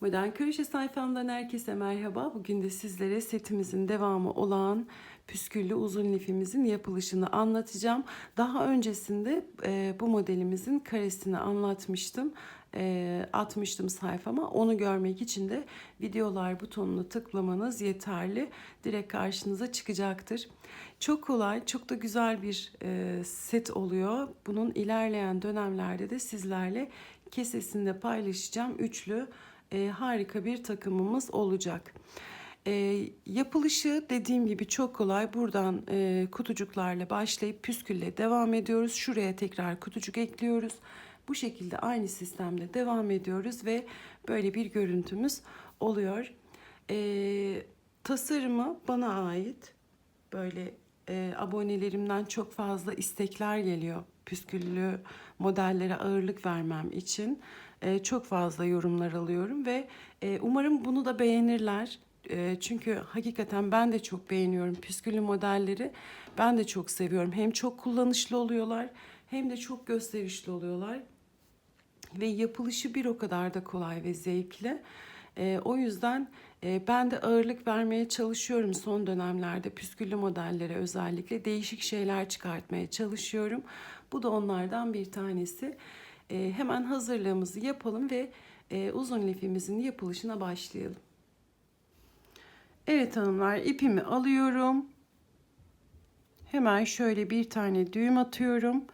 Modern Kroşe sayfamdan herkese merhaba. Bugün de sizlere setimizin devamı olan püsküllü uzun lifimizin yapılışını anlatacağım. Daha öncesinde e, bu modelimizin karesini anlatmıştım. E, atmıştım sayfama. Onu görmek için de videolar butonuna tıklamanız yeterli. Direkt karşınıza çıkacaktır. Çok kolay, çok da güzel bir e, set oluyor. Bunun ilerleyen dönemlerde de sizlerle kesesinde paylaşacağım. Üçlü e, harika bir takımımız olacak. E, yapılışı dediğim gibi çok kolay. Buradan e, kutucuklarla başlayıp püskülle devam ediyoruz. Şuraya tekrar kutucuk ekliyoruz. Bu şekilde aynı sistemde devam ediyoruz ve böyle bir görüntümüz oluyor. E, tasarımı bana ait. Böyle e, abonelerimden çok fazla istekler geliyor püsküllü modellere ağırlık vermem için e, çok fazla yorumlar alıyorum ve e, umarım bunu da beğenirler. E, çünkü hakikaten ben de çok beğeniyorum püsküllü modelleri. Ben de çok seviyorum. Hem çok kullanışlı oluyorlar hem de çok gösterişli oluyorlar. Ve yapılışı bir o kadar da kolay ve zevkli. E, o yüzden e, ben de ağırlık vermeye çalışıyorum son dönemlerde püsküllü modellere özellikle değişik şeyler çıkartmaya çalışıyorum. Bu da onlardan bir tanesi. E, hemen hazırlığımızı yapalım ve e, uzun lifimizin yapılışına başlayalım. Evet hanımlar ipimi alıyorum. Hemen şöyle bir tane düğüm atıyorum.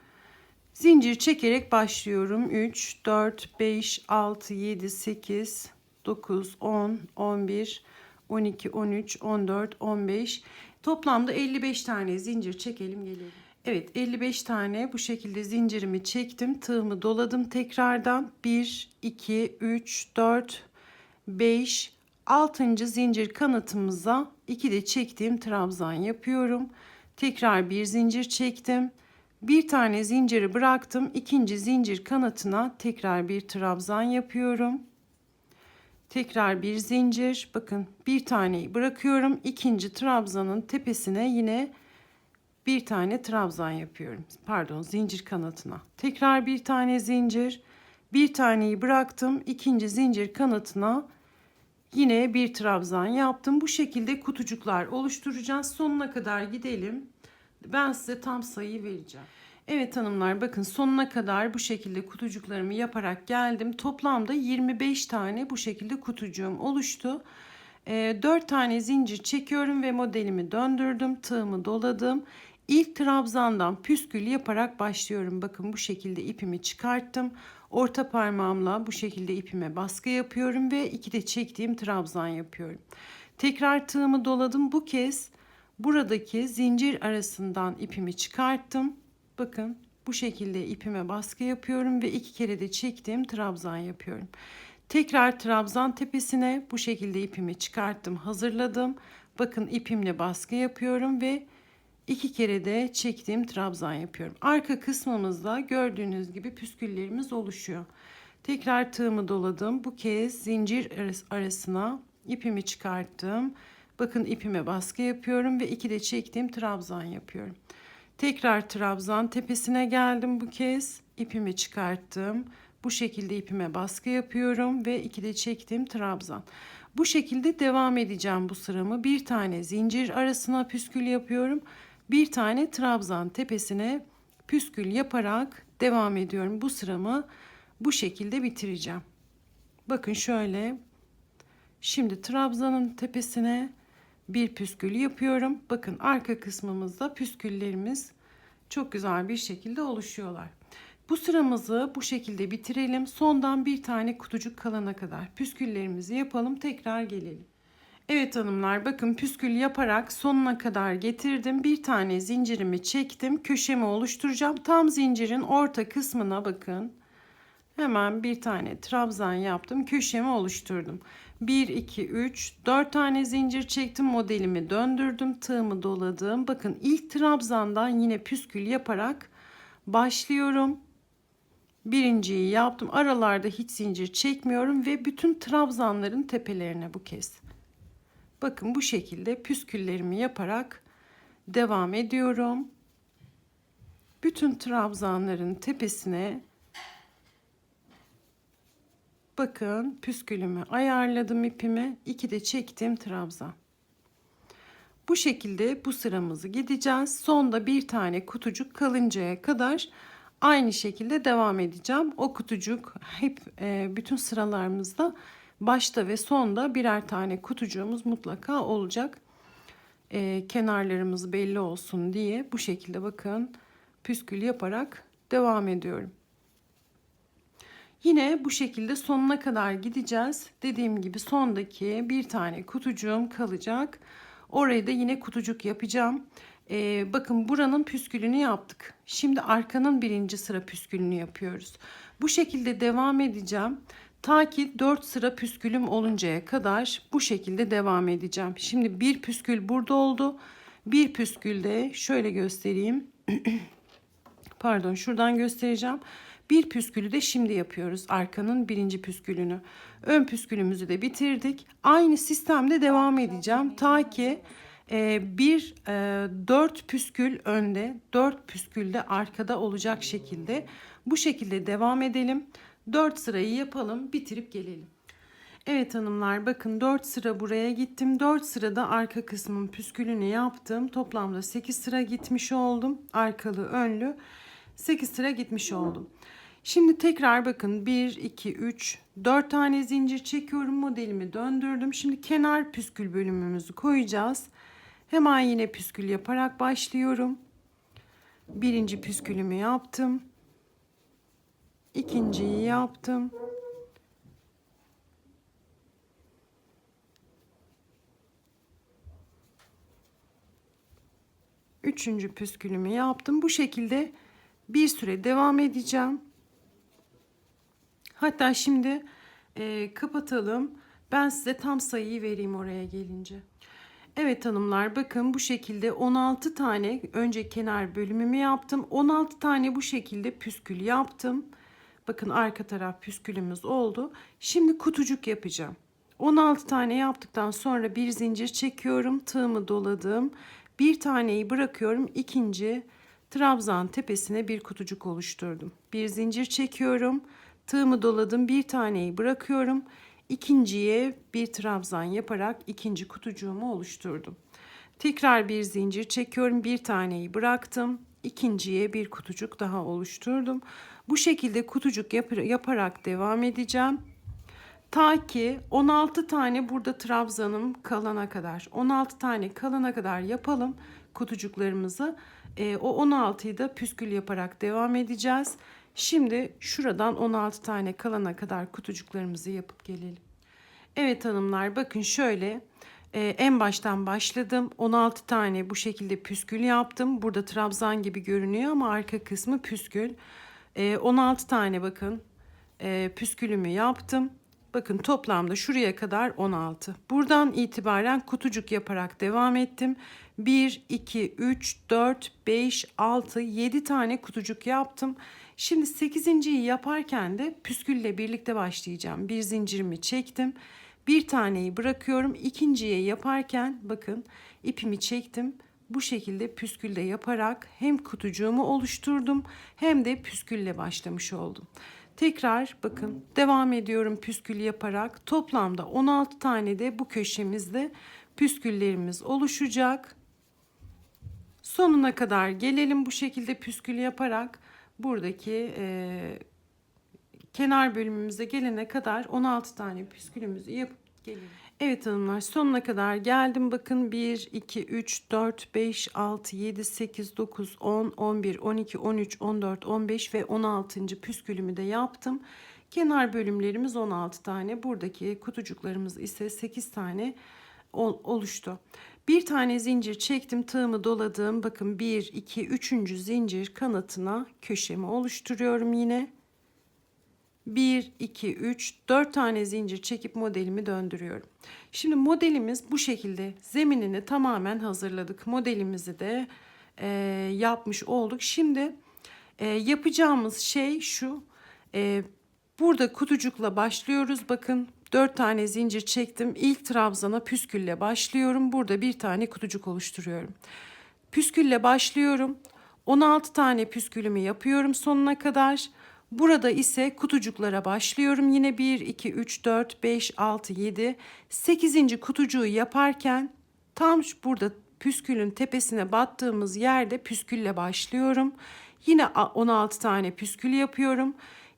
Zincir çekerek başlıyorum. 3, 4, 5, 6, 7, 8, 9, 10, 11, 12, 13, 14, 15. Toplamda 55 tane zincir çekelim gelelim. Evet 55 tane bu şekilde zincirimi çektim. Tığımı doladım tekrardan. 1, 2, 3, 4, 5, 6. zincir kanatımıza 2 de çektiğim trabzan yapıyorum. Tekrar bir zincir çektim. Bir tane zinciri bıraktım. ikinci zincir kanatına tekrar bir trabzan yapıyorum. Tekrar bir zincir. Bakın bir taneyi bırakıyorum. İkinci trabzanın tepesine yine bir tane trabzan yapıyorum. Pardon zincir kanatına. Tekrar bir tane zincir. Bir taneyi bıraktım. ikinci zincir kanatına yine bir trabzan yaptım. Bu şekilde kutucuklar oluşturacağız. Sonuna kadar gidelim. Ben size tam sayı vereceğim. Evet hanımlar bakın sonuna kadar bu şekilde kutucuklarımı yaparak geldim. Toplamda 25 tane bu şekilde kutucuğum oluştu. E, ee, 4 tane zincir çekiyorum ve modelimi döndürdüm. Tığımı doladım. İlk trabzandan püskül yaparak başlıyorum. Bakın bu şekilde ipimi çıkarttım. Orta parmağımla bu şekilde ipime baskı yapıyorum ve iki de çektiğim trabzan yapıyorum. Tekrar tığımı doladım. Bu kez buradaki zincir arasından ipimi çıkarttım. Bakın bu şekilde ipime baskı yapıyorum ve iki kere de çektiğim trabzan yapıyorum. Tekrar trabzan tepesine bu şekilde ipimi çıkarttım, hazırladım. Bakın ipimle baskı yapıyorum ve iki kere de çektiğim trabzan yapıyorum. Arka kısmımızda gördüğünüz gibi püsküllerimiz oluşuyor. Tekrar tığımı doladım. Bu kez zincir arasına ipimi çıkarttım. Bakın ipime baskı yapıyorum ve iki de çektiğim trabzan yapıyorum. Tekrar trabzan tepesine geldim bu kez. ipimi çıkarttım. Bu şekilde ipime baskı yapıyorum ve iki de çektiğim trabzan. Bu şekilde devam edeceğim bu sıramı. Bir tane zincir arasına püskül yapıyorum bir tane trabzan tepesine püskül yaparak devam ediyorum. Bu sıramı bu şekilde bitireceğim. Bakın şöyle. Şimdi trabzanın tepesine bir püskül yapıyorum. Bakın arka kısmımızda püsküllerimiz çok güzel bir şekilde oluşuyorlar. Bu sıramızı bu şekilde bitirelim. Sondan bir tane kutucuk kalana kadar püsküllerimizi yapalım. Tekrar gelelim. Evet hanımlar bakın püskül yaparak sonuna kadar getirdim. Bir tane zincirimi çektim. Köşemi oluşturacağım. Tam zincirin orta kısmına bakın. Hemen bir tane trabzan yaptım. Köşemi oluşturdum. 1, 2, 3, 4 tane zincir çektim. Modelimi döndürdüm. Tığımı doladım. Bakın ilk trabzandan yine püskül yaparak başlıyorum. Birinciyi yaptım. Aralarda hiç zincir çekmiyorum ve bütün trabzanların tepelerine bu kez Bakın bu şekilde püsküllerimi yaparak devam ediyorum. Bütün trabzanların tepesine bakın püskülümü ayarladım ipimi. 2 de çektim trabzan. Bu şekilde bu sıramızı gideceğiz. Sonda bir tane kutucuk kalıncaya kadar aynı şekilde devam edeceğim. O kutucuk hep e, bütün sıralarımızda başta ve sonda birer tane kutucuğumuz mutlaka olacak. E, kenarlarımız belli olsun diye bu şekilde bakın püskül yaparak devam ediyorum. Yine bu şekilde sonuna kadar gideceğiz. Dediğim gibi sondaki bir tane kutucuğum kalacak. Orayı da yine kutucuk yapacağım. Ee, bakın buranın püskülünü yaptık. Şimdi arkanın birinci sıra püskülünü yapıyoruz. Bu şekilde devam edeceğim. Ta ki 4 sıra püskülüm oluncaya kadar bu şekilde devam edeceğim. Şimdi bir püskül burada oldu. Bir püskül de şöyle göstereyim. Pardon şuradan göstereceğim. Bir püskülü de şimdi yapıyoruz. Arkanın birinci püskülünü. Ön püskülümüzü de bitirdik. Aynı sistemde devam edeceğim. Ta ki e, bir e, dört püskül önde, dört püskül de arkada olacak şekilde. Bu şekilde devam edelim. Dört sırayı yapalım, bitirip gelelim. Evet hanımlar bakın 4 sıra buraya gittim. 4 sırada arka kısmın püskülünü yaptım. Toplamda 8 sıra gitmiş oldum. Arkalı önlü 8 sıra gitmiş oldum. Şimdi tekrar bakın 1, 2, 3, 4 tane zincir çekiyorum. Modelimi döndürdüm. Şimdi kenar püskül bölümümüzü koyacağız. Hemen yine püskül yaparak başlıyorum. Birinci püskülümü yaptım. İkinciyi yaptım. Üçüncü püskülümü yaptım. Bu şekilde bir süre devam edeceğim. Hatta şimdi e, kapatalım. Ben size tam sayıyı vereyim oraya gelince. Evet hanımlar bakın bu şekilde 16 tane önce kenar bölümümü yaptım. 16 tane bu şekilde püskül yaptım. Bakın arka taraf püskülümüz oldu. Şimdi kutucuk yapacağım. 16 tane yaptıktan sonra bir zincir çekiyorum. Tığımı doladım. Bir taneyi bırakıyorum. İkinci trabzan tepesine bir kutucuk oluşturdum. Bir zincir çekiyorum. Tığımı doladım. Bir taneyi bırakıyorum. İkinciye bir trabzan yaparak ikinci kutucuğumu oluşturdum. Tekrar bir zincir çekiyorum. Bir taneyi bıraktım. İkinciye bir kutucuk daha oluşturdum. Bu şekilde kutucuk yap yaparak devam edeceğim. Ta ki 16 tane burada trabzanım kalana kadar. 16 tane kalana kadar yapalım kutucuklarımızı. E, o 16'yı da püskül yaparak devam edeceğiz. Şimdi şuradan 16 tane kalana kadar kutucuklarımızı yapıp gelelim. Evet hanımlar bakın şöyle e, en baştan başladım. 16 tane bu şekilde püskül yaptım. Burada trabzan gibi görünüyor ama arka kısmı püskül. E, 16 tane bakın e, püskülümü yaptım. Bakın toplamda şuraya kadar 16. Buradan itibaren kutucuk yaparak devam ettim. 1, 2, 3, 4, 5, 6, 7 tane kutucuk yaptım. Şimdi 8.yi yaparken de püskülle birlikte başlayacağım. Bir zincirimi çektim. Bir taneyi bırakıyorum. İkinciye yaparken bakın ipimi çektim. Bu şekilde püskülle yaparak hem kutucuğumu oluşturdum hem de püskülle başlamış oldum. Tekrar bakın devam ediyorum püskül yaparak. Toplamda 16 tane de bu köşemizde püsküllerimiz oluşacak. Sonuna kadar gelelim bu şekilde püskül yaparak buradaki e, kenar bölümümüze gelene kadar 16 tane püskülümüzü yapıp gelelim. Evet hanımlar sonuna kadar geldim. Bakın 1, 2, 3, 4, 5, 6, 7, 8, 9, 10, 11, 12, 13, 14, 15 ve 16. püskülümü de yaptım. Kenar bölümlerimiz 16 tane. Buradaki kutucuklarımız ise 8 tane oluştu. Bir tane zincir çektim tığımı doladım. Bakın 1, 2, 3. zincir kanatına köşemi oluşturuyorum yine. 1, 2, 3, 4 tane zincir çekip modelimi döndürüyorum. Şimdi modelimiz bu şekilde zeminini tamamen hazırladık. Modelimizi de e, yapmış olduk. Şimdi e, yapacağımız şey şu. E, burada kutucukla başlıyoruz. Bakın 4 tane zincir çektim. İlk trabzana püskülle başlıyorum. Burada bir tane kutucuk oluşturuyorum. Püskülle başlıyorum. 16 tane püskülümü yapıyorum sonuna kadar. Burada ise kutucuklara başlıyorum. Yine 1, 2, 3, 4, 5, 6, 7, 8. kutucuğu yaparken tam burada püskülün tepesine battığımız yerde püskülle başlıyorum. Yine a- 16 tane püskül yapıyorum.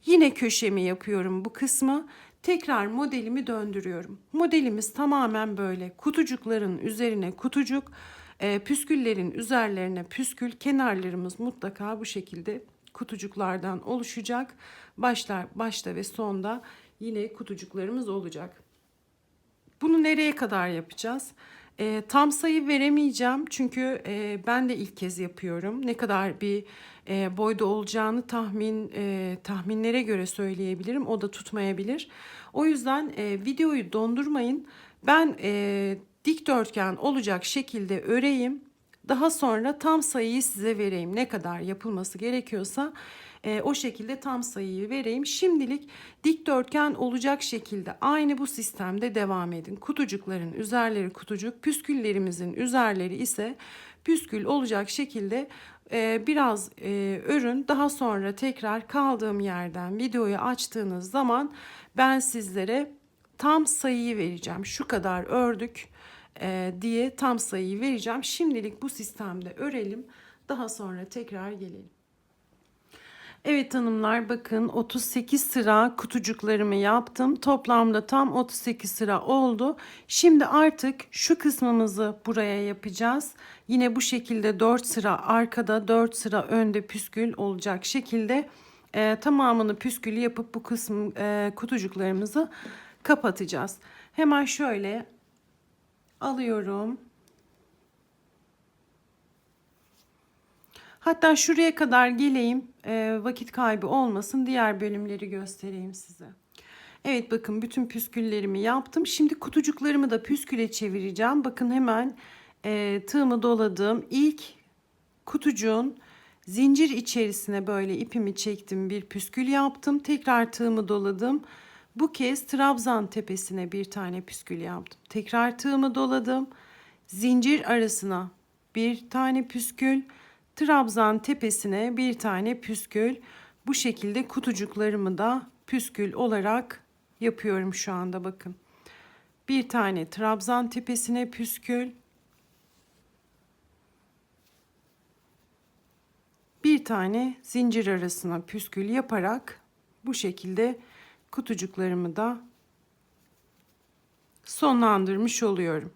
Yine köşemi yapıyorum bu kısmı. Tekrar modelimi döndürüyorum. Modelimiz tamamen böyle. Kutucukların üzerine kutucuk, e, püsküllerin üzerlerine püskül, kenarlarımız mutlaka bu şekilde kutucuklardan oluşacak. Başlar, başta ve sonda yine kutucuklarımız olacak. Bunu nereye kadar yapacağız? Ee, tam sayı veremeyeceğim çünkü e, ben de ilk kez yapıyorum. Ne kadar bir e, boyda olacağını tahmin e, tahminlere göre söyleyebilirim. O da tutmayabilir. O yüzden e, videoyu dondurmayın. Ben e, dikdörtgen olacak şekilde öreyim. Daha sonra tam sayıyı size vereyim. Ne kadar yapılması gerekiyorsa e, o şekilde tam sayıyı vereyim. Şimdilik dikdörtgen olacak şekilde aynı bu sistemde devam edin. Kutucukların üzerleri kutucuk, püsküllerimizin üzerleri ise püskül olacak şekilde e, biraz e, örün. Daha sonra tekrar kaldığım yerden videoyu açtığınız zaman ben sizlere tam sayıyı vereceğim. Şu kadar ördük e, diye tam sayıyı vereceğim. Şimdilik bu sistemde örelim. Daha sonra tekrar gelelim. Evet hanımlar bakın 38 sıra kutucuklarımı yaptım. Toplamda tam 38 sıra oldu. Şimdi artık şu kısmımızı buraya yapacağız. Yine bu şekilde 4 sıra arkada 4 sıra önde püskül olacak şekilde e, tamamını püskül yapıp bu kısım e, kutucuklarımızı kapatacağız. Hemen şöyle alıyorum. Hatta şuraya kadar geleyim e, vakit kaybı olmasın diğer bölümleri göstereyim size. Evet bakın bütün püsküllerimi yaptım. Şimdi kutucuklarımı da püsküle çevireceğim. Bakın hemen e, tığımı doladım. İlk kutucuğun zincir içerisine böyle ipimi çektim bir püskül yaptım. Tekrar tığımı doladım. Bu kez trabzan tepesine bir tane püskül yaptım. Tekrar tığımı doladım. Zincir arasına bir tane püskül trabzan tepesine bir tane püskül. Bu şekilde kutucuklarımı da püskül olarak yapıyorum şu anda bakın. Bir tane trabzan tepesine püskül. Bir tane zincir arasına püskül yaparak bu şekilde kutucuklarımı da sonlandırmış oluyorum.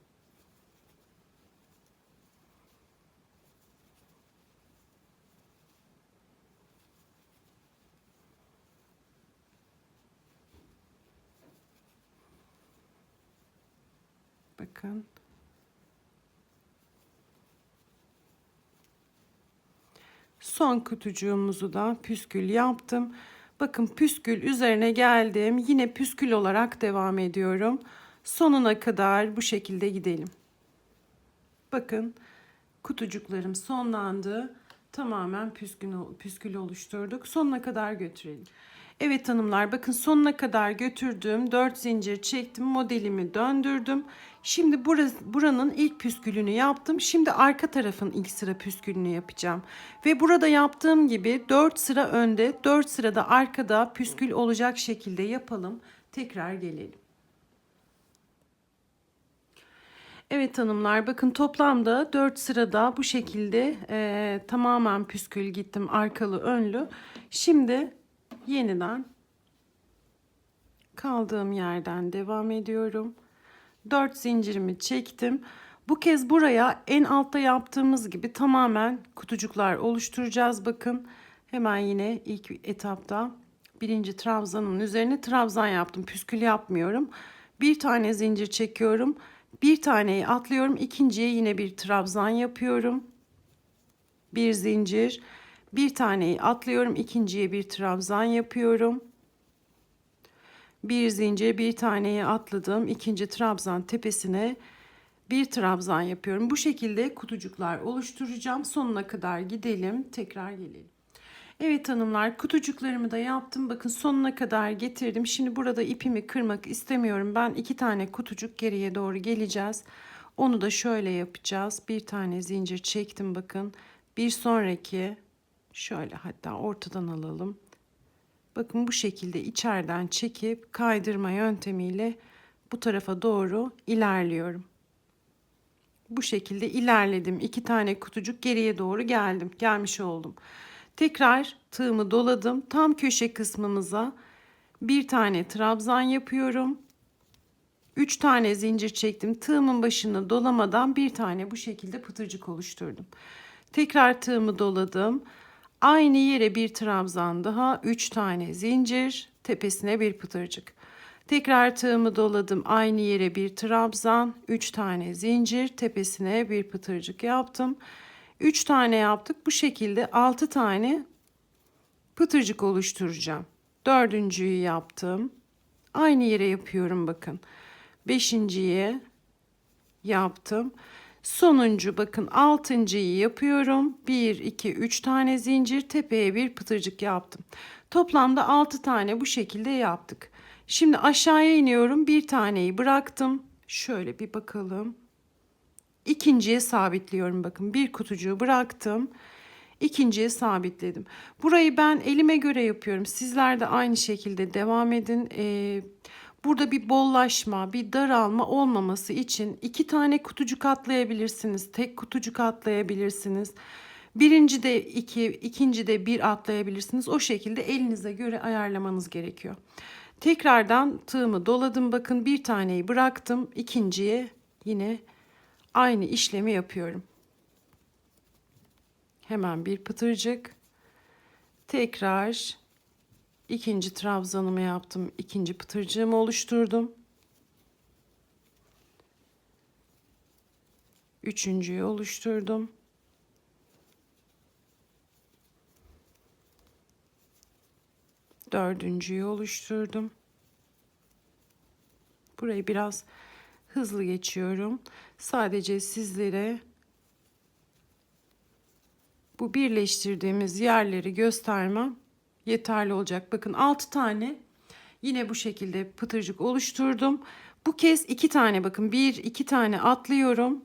Bakın. Son kutucuğumuzu da püskül yaptım. Bakın püskül üzerine geldim. Yine püskül olarak devam ediyorum. Sonuna kadar bu şekilde gidelim. Bakın kutucuklarım sonlandı. Tamamen püskül, püskül oluşturduk. Sonuna kadar götürelim. Evet hanımlar bakın sonuna kadar götürdüm. 4 zincir çektim. Modelimi döndürdüm. Şimdi burası, buranın ilk püskülünü yaptım. Şimdi arka tarafın ilk sıra püskülünü yapacağım. Ve burada yaptığım gibi 4 sıra önde 4 sırada arkada püskül olacak şekilde yapalım. Tekrar gelelim. Evet hanımlar bakın toplamda 4 sırada bu şekilde e, tamamen püskül gittim arkalı önlü. Şimdi yeniden kaldığım yerden devam ediyorum. 4 zincirimi çektim. Bu kez buraya en altta yaptığımız gibi tamamen kutucuklar oluşturacağız. Bakın hemen yine ilk etapta birinci trabzanın üzerine trabzan yaptım. Püskül yapmıyorum. Bir tane zincir çekiyorum. Bir taneyi atlıyorum. ikinciye yine bir trabzan yapıyorum. Bir zincir. Bir taneyi atlıyorum. ikinciye bir trabzan yapıyorum. Bir zincir bir taneyi atladım. ikinci trabzan tepesine bir trabzan yapıyorum. Bu şekilde kutucuklar oluşturacağım. Sonuna kadar gidelim. Tekrar gelelim. Evet hanımlar kutucuklarımı da yaptım. Bakın sonuna kadar getirdim. Şimdi burada ipimi kırmak istemiyorum. Ben iki tane kutucuk geriye doğru geleceğiz. Onu da şöyle yapacağız. Bir tane zincir çektim bakın. Bir sonraki şöyle hatta ortadan alalım. Bakın bu şekilde içeriden çekip kaydırma yöntemiyle bu tarafa doğru ilerliyorum. Bu şekilde ilerledim. İki tane kutucuk geriye doğru geldim. Gelmiş oldum. Tekrar tığımı doladım. Tam köşe kısmımıza bir tane trabzan yapıyorum. Üç tane zincir çektim. Tığımın başını dolamadan bir tane bu şekilde pıtırcık oluşturdum. Tekrar tığımı doladım. Aynı yere bir trabzan daha, 3 tane zincir, tepesine bir pıtırcık. Tekrar tığımı doladım. Aynı yere bir trabzan, 3 tane zincir, tepesine bir pıtırcık yaptım. 3 tane yaptık. Bu şekilde 6 tane pıtırcık oluşturacağım. Dördüncüyü yaptım. Aynı yere yapıyorum bakın. Beşinciye yaptım. Sonuncu bakın altıncıyı yapıyorum. 1, 2, 3 tane zincir tepeye bir pıtırcık yaptım. Toplamda 6 tane bu şekilde yaptık. Şimdi aşağıya iniyorum. Bir taneyi bıraktım. Şöyle bir bakalım. İkinciye sabitliyorum bakın. Bir kutucuğu bıraktım. İkinciye sabitledim. Burayı ben elime göre yapıyorum. Sizler de aynı şekilde devam edin. Ee, Burada bir bollaşma, bir daralma olmaması için iki tane kutucuk atlayabilirsiniz. Tek kutucuk atlayabilirsiniz. Birinci de iki, ikinci de bir atlayabilirsiniz. O şekilde elinize göre ayarlamanız gerekiyor. Tekrardan tığımı doladım. Bakın bir taneyi bıraktım. İkinciye yine aynı işlemi yapıyorum. Hemen bir pıtırcık. Tekrar ikinci trabzanımı yaptım. ikinci pıtırcığımı oluşturdum. Üçüncüyü oluşturdum. Dördüncüyü oluşturdum. Burayı biraz hızlı geçiyorum. Sadece sizlere bu birleştirdiğimiz yerleri göstermem yeterli olacak. Bakın 6 tane yine bu şekilde pıtırcık oluşturdum. Bu kez 2 tane bakın 1 2 tane atlıyorum.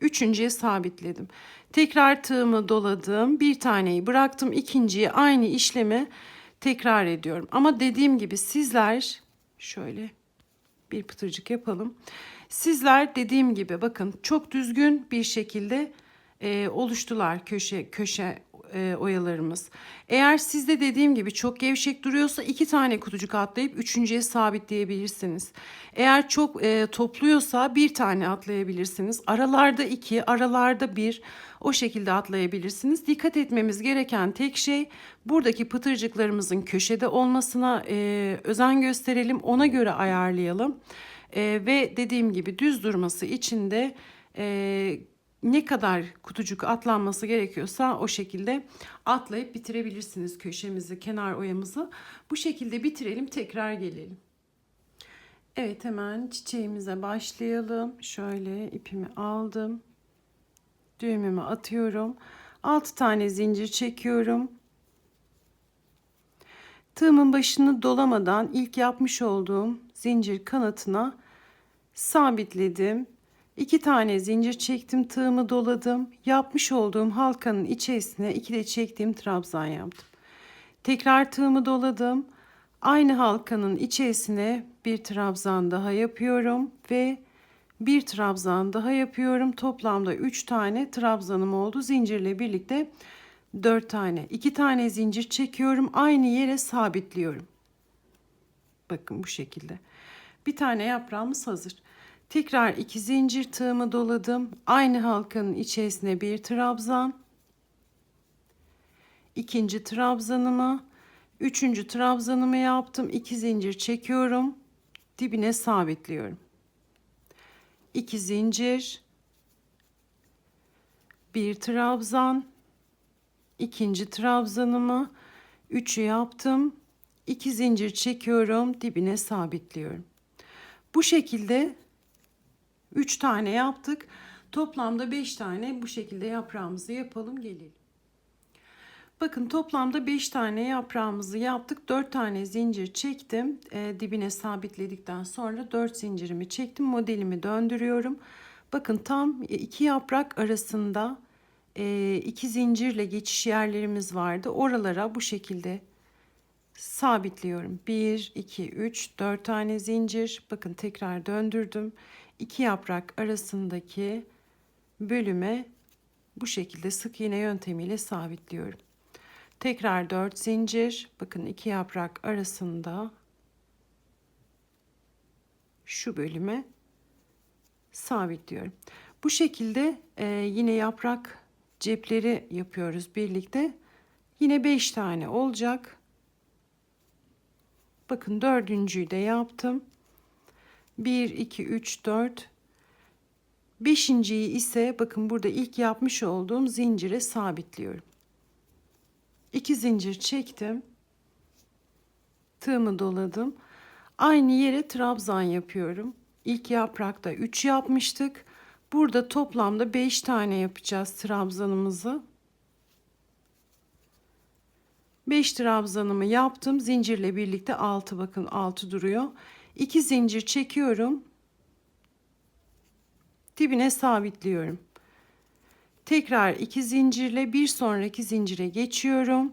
Üçüncüye sabitledim. Tekrar tığımı doladım. Bir taneyi bıraktım. ikinciye aynı işlemi tekrar ediyorum. Ama dediğim gibi sizler şöyle bir pıtırcık yapalım. Sizler dediğim gibi bakın çok düzgün bir şekilde e, oluştular köşe köşe e, oyalarımız. Eğer sizde dediğim gibi çok gevşek duruyorsa iki tane kutucuk atlayıp üçüncüye sabitleyebilirsiniz. Eğer çok e, topluyorsa bir tane atlayabilirsiniz. Aralarda iki, aralarda bir o şekilde atlayabilirsiniz. Dikkat etmemiz gereken tek şey buradaki pıtırcıklarımızın köşede olmasına e, özen gösterelim. Ona göre ayarlayalım. E, ve dediğim gibi düz durması için de e, ne kadar kutucuk atlanması gerekiyorsa o şekilde atlayıp bitirebilirsiniz köşemizi, kenar oyamızı. Bu şekilde bitirelim, tekrar gelelim. Evet hemen çiçeğimize başlayalım. Şöyle ipimi aldım. Düğümümü atıyorum. 6 tane zincir çekiyorum. Tığımın başını dolamadan ilk yapmış olduğum zincir kanatına sabitledim. İki tane zincir çektim, tığımı doladım. Yapmış olduğum halkanın içerisine iki de çektiğim trabzan yaptım. Tekrar tığımı doladım. Aynı halkanın içerisine bir trabzan daha yapıyorum ve bir trabzan daha yapıyorum. Toplamda 3 tane trabzanım oldu. Zincirle birlikte 4 tane. 2 tane zincir çekiyorum. Aynı yere sabitliyorum. Bakın bu şekilde. Bir tane yaprağımız hazır. Tekrar iki zincir tığımı doladım. Aynı halkanın içerisine bir trabzan. ikinci trabzanımı, üçüncü trabzanımı yaptım. İki zincir çekiyorum. Dibine sabitliyorum. İki zincir, bir trabzan, ikinci trabzanımı, üçü yaptım. İki zincir çekiyorum, dibine sabitliyorum. Bu şekilde 3 tane yaptık. Toplamda 5 tane bu şekilde yaprağımızı yapalım gelelim. Bakın toplamda 5 tane yaprağımızı yaptık. 4 tane zincir çektim. E, dibine sabitledikten sonra 4 zincirimi çektim. Modelimi döndürüyorum. Bakın tam iki yaprak arasında e, iki zincirle geçiş yerlerimiz vardı. Oralara bu şekilde sabitliyorum. 1, 2, 3, 4 tane zincir. Bakın tekrar döndürdüm. İki yaprak arasındaki bölüme bu şekilde sık iğne yöntemiyle sabitliyorum. Tekrar 4 zincir. Bakın iki yaprak arasında şu bölüme sabitliyorum. Bu şekilde e, yine yaprak cepleri yapıyoruz birlikte. Yine 5 tane olacak. Bakın dördüncüyü de yaptım. 1, 2, 3, 4. Beşinciyi ise bakın burada ilk yapmış olduğum zincire sabitliyorum. 2 zincir çektim. Tığımı doladım. Aynı yere trabzan yapıyorum. İlk yaprakta 3 yapmıştık. Burada toplamda 5 tane yapacağız trabzanımızı. 5 trabzanımı yaptım. Zincirle birlikte 6 bakın 6 duruyor. 2 zincir çekiyorum. Dibine sabitliyorum. Tekrar 2 zincirle bir sonraki zincire geçiyorum.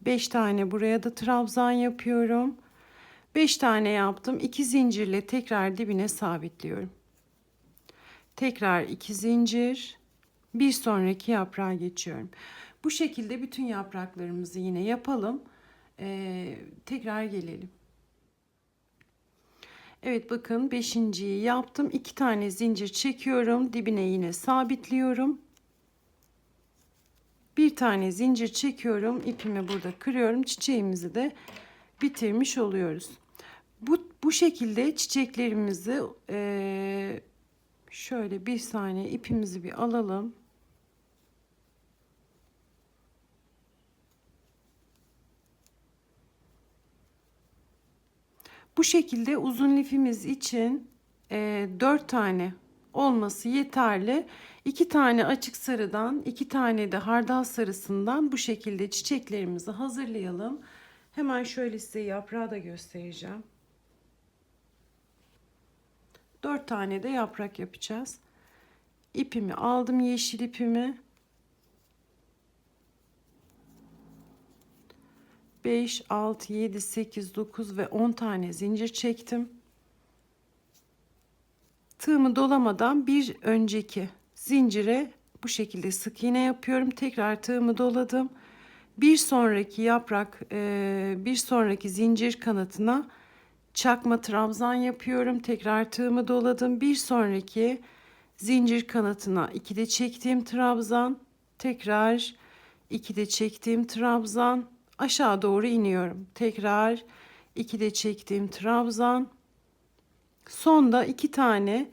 Beş tane buraya da trabzan yapıyorum. Beş tane yaptım. 2 zincirle tekrar dibine sabitliyorum. Tekrar iki zincir. Bir sonraki yaprağa geçiyorum. Bu şekilde bütün yapraklarımızı yine yapalım. Ee, tekrar gelelim. Evet bakın beşinciyi yaptım. iki tane zincir çekiyorum. Dibine yine sabitliyorum. Bir tane zincir çekiyorum. ipimi burada kırıyorum. Çiçeğimizi de bitirmiş oluyoruz. Bu, bu şekilde çiçeklerimizi e, şöyle bir saniye ipimizi bir alalım. Bu şekilde uzun lifimiz için e, 4 tane olması yeterli. 2 tane açık sarıdan, 2 tane de hardal sarısından bu şekilde çiçeklerimizi hazırlayalım. Hemen şöyle size yaprağı da göstereceğim. 4 tane de yaprak yapacağız. İpimi aldım yeşil ipimi. 5, 6, 7, 8, 9 ve 10 tane zincir çektim. Tığımı dolamadan bir önceki zincire bu şekilde sık iğne yapıyorum. Tekrar tığımı doladım. Bir sonraki yaprak, bir sonraki zincir kanatına çakma trabzan yapıyorum. Tekrar tığımı doladım. Bir sonraki zincir kanatına iki de çektiğim trabzan, tekrar iki de çektiğim trabzan, aşağı doğru iniyorum. Tekrar iki de çektiğim trabzan. Sonda iki tane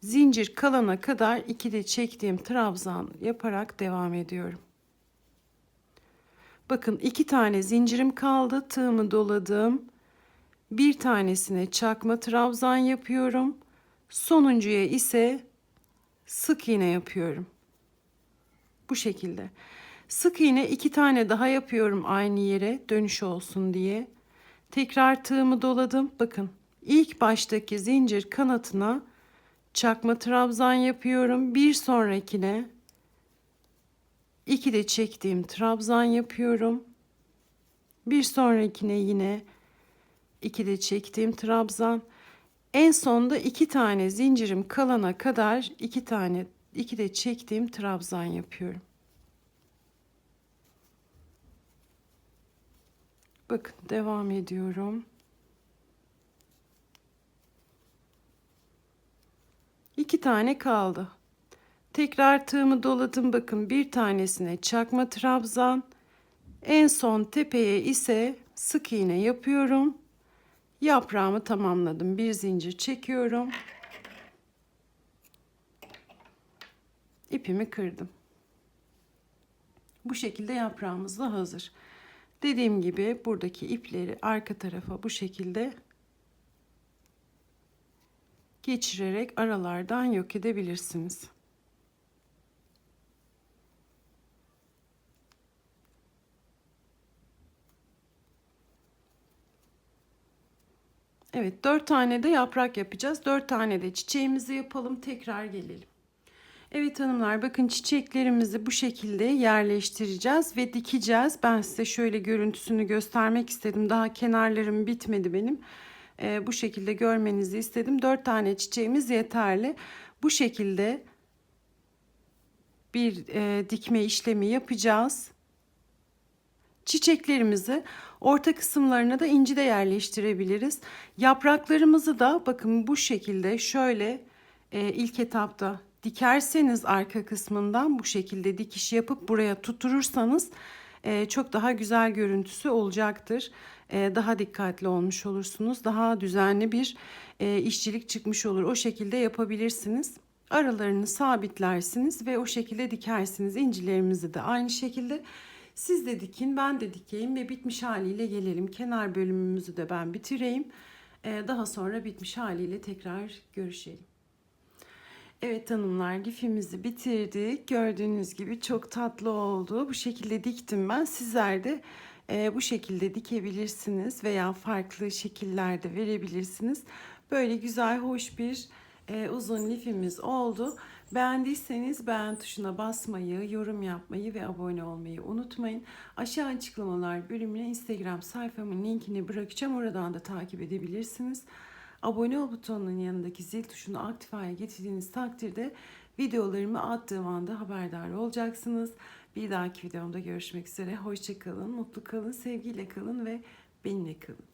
zincir kalana kadar iki de çektiğim trabzan yaparak devam ediyorum. Bakın iki tane zincirim kaldı. Tığımı doladım. Bir tanesine çakma trabzan yapıyorum. Sonuncuya ise sık iğne yapıyorum. Bu şekilde. Sık iğne iki tane daha yapıyorum aynı yere dönüş olsun diye. Tekrar tığımı doladım. Bakın ilk baştaki zincir kanatına çakma trabzan yapıyorum. Bir sonrakine iki de çektiğim trabzan yapıyorum. Bir sonrakine yine iki de çektiğim trabzan. En sonda iki tane zincirim kalana kadar iki tane iki de çektiğim trabzan yapıyorum. Bakın devam ediyorum. İki tane kaldı. Tekrar tığımı doladım. Bakın bir tanesine çakma trabzan. En son tepeye ise sık iğne yapıyorum. Yaprağımı tamamladım. Bir zincir çekiyorum. İpimi kırdım. Bu şekilde yaprağımız da hazır. Dediğim gibi buradaki ipleri arka tarafa bu şekilde geçirerek aralardan yok edebilirsiniz. Evet dört tane de yaprak yapacağız. Dört tane de çiçeğimizi yapalım. Tekrar gelelim. Evet hanımlar bakın çiçeklerimizi bu şekilde yerleştireceğiz ve dikeceğiz. Ben size şöyle görüntüsünü göstermek istedim. Daha kenarlarım bitmedi benim. Ee, bu şekilde görmenizi istedim. Dört tane çiçeğimiz yeterli. Bu şekilde bir e, dikme işlemi yapacağız. Çiçeklerimizi orta kısımlarına da inci de yerleştirebiliriz. Yapraklarımızı da bakın bu şekilde şöyle e, ilk etapta dikerseniz arka kısmından bu şekilde dikiş yapıp buraya tutturursanız e, çok daha güzel görüntüsü olacaktır. E, daha dikkatli olmuş olursunuz. Daha düzenli bir e, işçilik çıkmış olur. O şekilde yapabilirsiniz. Aralarını sabitlersiniz ve o şekilde dikersiniz. İncilerimizi de aynı şekilde siz de dikin, ben de dikeyim ve bitmiş haliyle gelelim. Kenar bölümümüzü de ben bitireyim. Ee, daha sonra bitmiş haliyle tekrar görüşelim. Evet hanımlar lifimizi bitirdik. Gördüğünüz gibi çok tatlı oldu. Bu şekilde diktim ben. Sizler de e, bu şekilde dikebilirsiniz veya farklı şekillerde verebilirsiniz. Böyle güzel, hoş bir e, uzun lifimiz oldu. Beğendiyseniz beğen tuşuna basmayı, yorum yapmayı ve abone olmayı unutmayın. Aşağı açıklamalar bölümüne Instagram sayfamın linkini bırakacağım. Oradan da takip edebilirsiniz. Abone ol butonunun yanındaki zil tuşunu aktif hale getirdiğiniz takdirde videolarımı attığım anda haberdar olacaksınız. Bir dahaki videomda görüşmek üzere. Hoşçakalın, mutlu kalın, sevgiyle kalın ve benimle kalın.